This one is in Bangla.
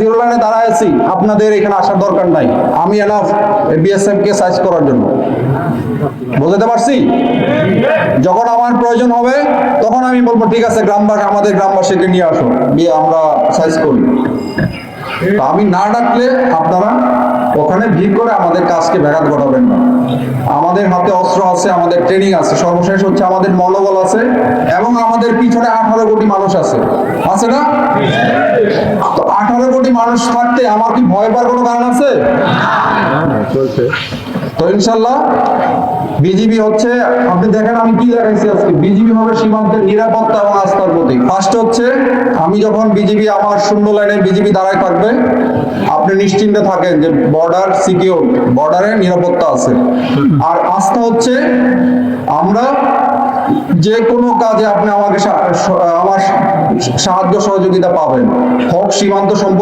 জিরো লাইনে দাঁড়ায় আছি আপনাদের এখানে আসার দরকার নাই। আমি এনাফ বিএসএফ কে সাইজ করার জন্য। বুঝতে পারছি? যখন আমার প্রয়োজন হবে, তখন আমি বলব, ঠিক আছে, গ্রামবাসী, আমাদের গ্রামবাসীকে নিয়ে আসো দিয়ে আমরা সাইজ করি। আমি না ডাকলে আপনারা ওখানে ভিড় করে আমাদের কাজকে ব্যাঘাত ঘটাবেন না। আমাদের হাতে অস্ত্র আছে, আমাদের ট্রেনিং আছে। সর্বশেষ হচ্ছে আমাদের মনোবল আছে এবং আমাদের পিছনে আঠারো কোটি মানুষ আছে। আছে না? তো আঠারো কোটি মানুষ থাকতে আমার কি ভয় পাওয়ার কোনো কারণ আছে? তো ইনশাল্লাহ বিজিবি হচ্ছে, আপনি দেখেন আমি কি দেখাইছি আজকে, বিজিবি হবে সীমান্তের নিরাপত্তা এবং আস্থার প্রতীক। ফার্স্ট হচ্ছে, আমি যখন বিজিবি আমার শূন্য লাইনে বিজিবি দাঁড়ায় থাকবে, আপনি নিশ্চিন্তে থাকেন যে বর্ডার সিকিউর বর্ডারে নিরাপত্তা আছে। আর আস্থা হচ্ছে, আমরা যে কোনো কাজে আপনি আমাকে আমার সাহায্য সহযোগিতা পাবেন। হোক সীমান্ত সম্পর্ক